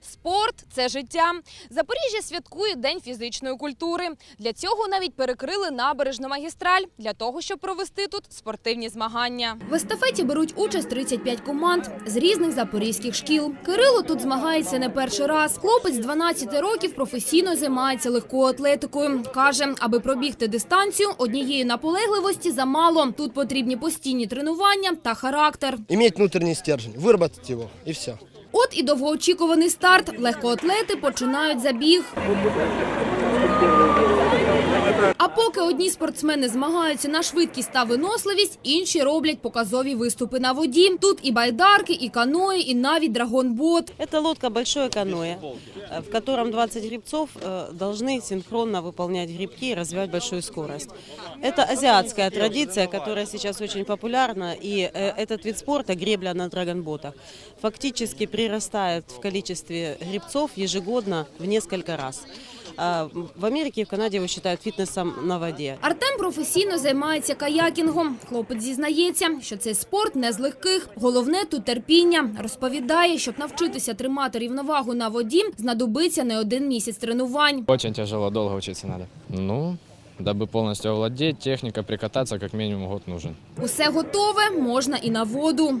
Спорт це життя. Запоріжжя святкує День фізичної культури. Для цього навіть перекрили набережну магістраль для того, щоб провести тут спортивні змагання. В естафеті беруть участь 35 команд з різних запорізьких шкіл. Кирило тут змагається не перший раз. Хлопець 12 років професійно займається легкою атлетикою. каже, аби пробігти дистанцію, однієї наполегливості замало. Тут потрібні постійні тренування та характер. Иметь внутренний стержень, выработать его, и все. От і довгоочікуваний старт. Легкоатлети починають забіг. А поки одні спортсмени змагаються на швидкість та виносливість, інші роблять показові виступи на воді. Тут і байдарки, і каної, і навіть драгонбот. Это лодка большое каноэ, э, в котором 20 грибцов э, должны синхронно выполнять грибки и развивать большую скорость. Это азиатская традиция, которая сейчас очень популярна, и э, этот вид спорта, гребля на драгонботах, фактически прирастает в количестве грибцов ежегодно в несколько раз. В Америке и в Канаде его считают фитнесом на воде. Артем професійно займається каякінгом. Хлопець зізнається, що цей спорт не з легких. Головне тут терпіння. Розповідає, щоб навчитися тримати рівновагу на воді, знадобиться не один місяць тренувань. Очень тяжело, долго учиться надо. Ну, дабы полностью овладеть, техника прикататься как минимум год нужен. Усе готове, можна і на воду.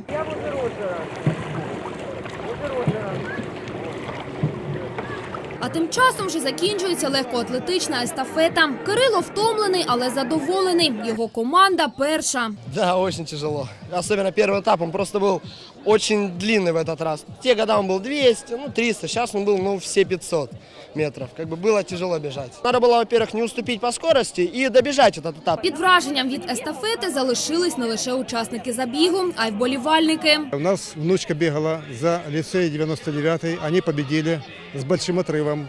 А тим часом вже закінчується легкоатлетична естафета. Кирило втомлений, але задоволений. Його команда перша. Да, дуже тяжело Особенно первый этап, он просто был очень длинный в этот раз. Те года он был 200, ну 300, сейчас он был, ну, все 500 метров. Как бы было тяжело бежать. Надо было, во-первых, не уступить по скорости и добежать этот этап. Під враженням від естафети залишились не лише учасники забігу, а й вболівальники. У нас внучка бегала за лицей 99-й. Они победили с большим отрывом.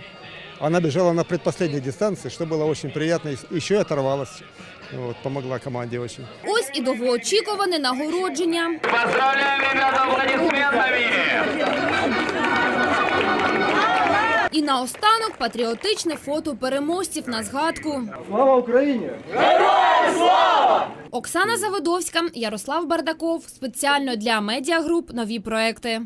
Она бежала на предпоследней дистанции, что было очень приятно. И Еще и оторвалась. Вот, помогла команде очень. Ось і довгоочікуване нагородження. поздравляю ребята аплодисментами! І наостанок патріотичне фото переможців на згадку. Слава Украине! Оксана Заводовська, Ярослав Бардаков. Спеціально для медіагруп нові проекти.